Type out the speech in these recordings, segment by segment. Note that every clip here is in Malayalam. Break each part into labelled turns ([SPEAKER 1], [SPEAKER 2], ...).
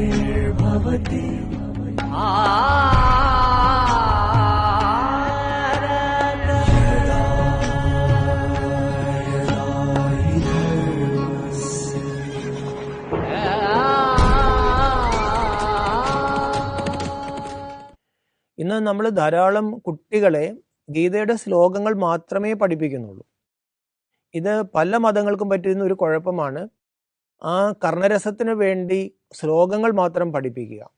[SPEAKER 1] ग्लानिर्भवति यदा यदा हि धर्मस्य
[SPEAKER 2] ഇന്ന് നമ്മൾ ധാരാളം കുട്ടികളെ ഗീതയുടെ ശ്ലോകങ്ങൾ മാത്രമേ പഠിപ്പിക്കുന്നുള്ളൂ ഇത് പല മതങ്ങൾക്കും പറ്റുന്ന ഒരു കുഴപ്പമാണ് ആ കർണരസത്തിന് വേണ്ടി ശ്ലോകങ്ങൾ മാത്രം പഠിപ്പിക്കുക.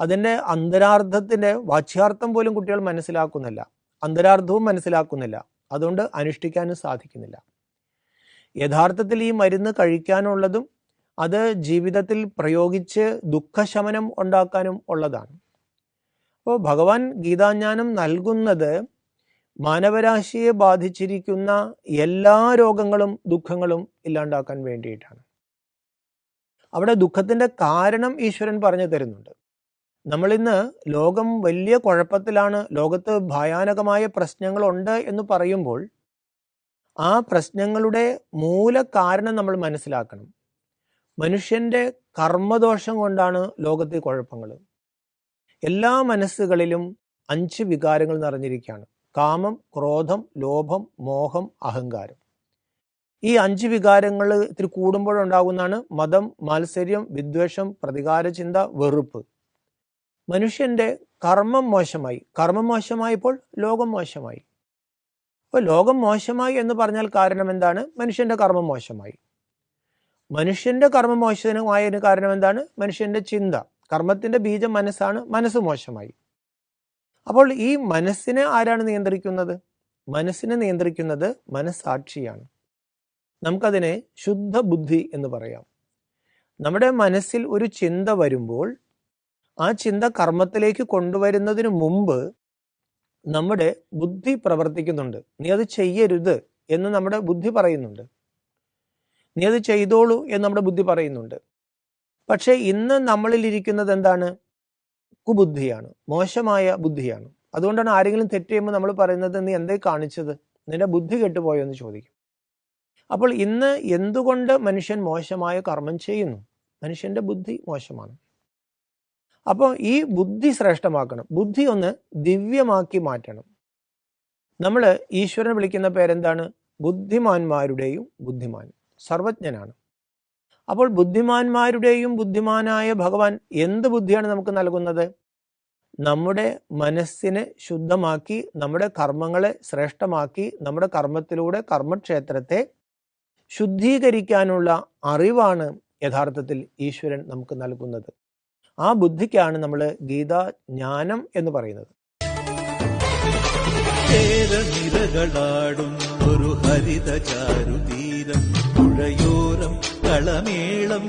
[SPEAKER 2] അതിന്റെ അന്തരാർത്ഥത്തിന്റെ വാച്യാർത്ഥം പോലും കുട്ടികൾ മനസ്സിലാക്കുന്നില്ല. അന്തരാർത്ഥവും മനസ്സിലാക്കുന്നില്ല. അതുകൊണ്ട് അനുഷ്ഠിക്കാനും സാധിക്കുന്നില്ല. യഥാർത്ഥത്തിൽ ഈ മരുന്ന് കഴിക്കാനുള്ളതും അത് ജീവിതത്തിൽ പ്രയോഗിച്ച് ദുഃഖശമനം ഉണ്ടാക്കാനും ഉള്ളതാണ്. അപ്പോൾ ഭഗവാൻ ഗീതാജ്ഞാനം നൽകുന്നത് മാനവരാശിയെ ബാധിച്ചിരിക്കുന്ന എല്ലാ രോഗങ്ങളും ദുഃഖങ്ങളും ഇല്ലാണ്ടാക്കാൻ വേണ്ടിയിട്ടാണ്. അവിടെ ദുഃഖത്തിന്റെ കാരണം ഈശ്വരൻ പറഞ്ഞു തരുന്നുണ്ട്. നമ്മളിന്ന് ലോകം വലിയ കുഴപ്പത്തിലാണ് ലോകത്ത് ഭയാനകമായ പ്രശ്നങ്ങളുണ്ട് എന്ന് പറയുമ്പോൾ ആ പ്രശ്നങ്ങളുടെ മൂല കാരണം നമ്മൾ മനസ്സിലാക്കണം. മനുഷ്യന്റെ കർമ്മദോഷം കൊണ്ടാണ് ലോകത്തെ കുഴപ്പങ്ങൾ എല്ലാ മനസ്സുകളിലും അഞ്ച് വികാരങ്ങൾ നിറഞ്ഞിരിക്കുകയാണ്. കാമം ക്രോധം ലോഭം മോഹം അഹങ്കാരം. ഈ അഞ്ച് വികാരങ്ങൾ ഇത്തിരി കൂടുമ്പോഴുണ്ടാകുന്നതാണ് മതം മാത്സര്യം വിദ്വേഷം പ്രതികാര ചിന്ത വെറുപ്പ്. മനുഷ്യന്റെ കർമ്മം മോശമായി. കർമ്മം മോശമായപ്പോൾ ലോകം മോശമായി. അപ്പോൾ ലോകം മോശമായി എന്ന് പറഞ്ഞാൽ കാരണം എന്താണ്? മനുഷ്യന്റെ കർമ്മം മോശമായി. മനുഷ്യന്റെ കർമ്മം മോശമായതിന് കാരണം എന്താണ്? മനുഷ്യന്റെ ചിന്ത. കർമ്മത്തിന്റെ ബീജം മനസ്സാണ്. മനസ്സ് മോശമായി. അപ്പോൾ ഈ മനസ്സിനെ ആരാണ് നിയന്ത്രിക്കുന്നത്? മനസ്സിനെ നിയന്ത്രിക്കുന്നത് മനസ്സാക്ഷിയാണ്. നമുക്കതിനെ ശുദ്ധ ബുദ്ധി എന്ന് പറയാം. നമ്മുടെ മനസ്സിൽ ഒരു ചിന്ത വരുമ്പോൾ ആ ചിന്ത കർമ്മത്തിലേക്ക് കൊണ്ടുവരുന്നതിന് മുമ്പ് നമ്മുടെ ബുദ്ധി പ്രവർത്തിക്കുന്നുണ്ട്. നീ അത് ചെയ്യരുത് എന്ന് നമ്മുടെ ബുദ്ധി പറയുന്നുണ്ട്. നീ അത് ചെയ്തോളൂ എന്ന് നമ്മുടെ ബുദ്ധി പറയുന്നുണ്ട്. പക്ഷേ ഇന്ന് നമ്മളിൽ ഇരിക്കുന്നത് എന്താണ്? കുബുദ്ധിയാണ്. മോശമായ ബുദ്ധിയാണ്. അതുകൊണ്ടാണ് ആരെങ്കിലും തെറ്റ് ചെയ്യുമ്പോൾ നമ്മൾ പറയുന്നത് നീ എന്തേ കാണിച്ചത്? നിന്റെ ബുദ്ധി കെട്ടുപോയോ? എന്ന് ചോദിക്കും. അപ്പോൾ ഇന്ന് എന്തുകൊണ്ട് മനുഷ്യൻ മോശമായ കർമ്മം ചെയ്യുന്നു? മനുഷ്യന്റെ ബുദ്ധി മോശമാണ്. അപ്പോൾ ഈ ബുദ്ധി ശ്രേഷ്ഠമാക്കണം. ബുദ്ധി ഒന്ന് ദിവ്യമാക്കി മാറ്റണം. നമ്മൾ ഈശ്വരനെ വിളിക്കുന്ന പേരെന്താണ്? ബുദ്ധിമാന്മാരുടെയും ബുദ്ധിമാൻ. സർവജ്ഞനാണ്. അപ്പോൾ ബുദ്ധിമാന്മാരുടെയും ബുദ്ധിമാനായ ഭഗവാൻ എന്ത് ബുദ്ധിയാണ് നമുക്ക് നൽകുന്നത്? നമ്മുടെ മനസ്സിനെ ശുദ്ധമാക്കി നമ്മുടെ കർമ്മങ്ങളെ ശ്രേഷ്ഠമാക്കി നമ്മുടെ കർമ്മത്തിലൂടെ കർമ്മക്ഷേത്രത്തെ ശുദ്ധീകരിക്കാനുള്ള അറിവാണ് യഥാർത്ഥത്തിൽ ഈശ്വരൻ നമുക്ക് നൽകുന്നത്. ആ ബുദ്ധിക്കാണ് നമ്മൾ ഗീതാ ജ്ഞാനം എന്ന് പറയുന്നത്.
[SPEAKER 3] ഒരു ഹരിത ചാരുതീരം പുഴയോരം കളമേളം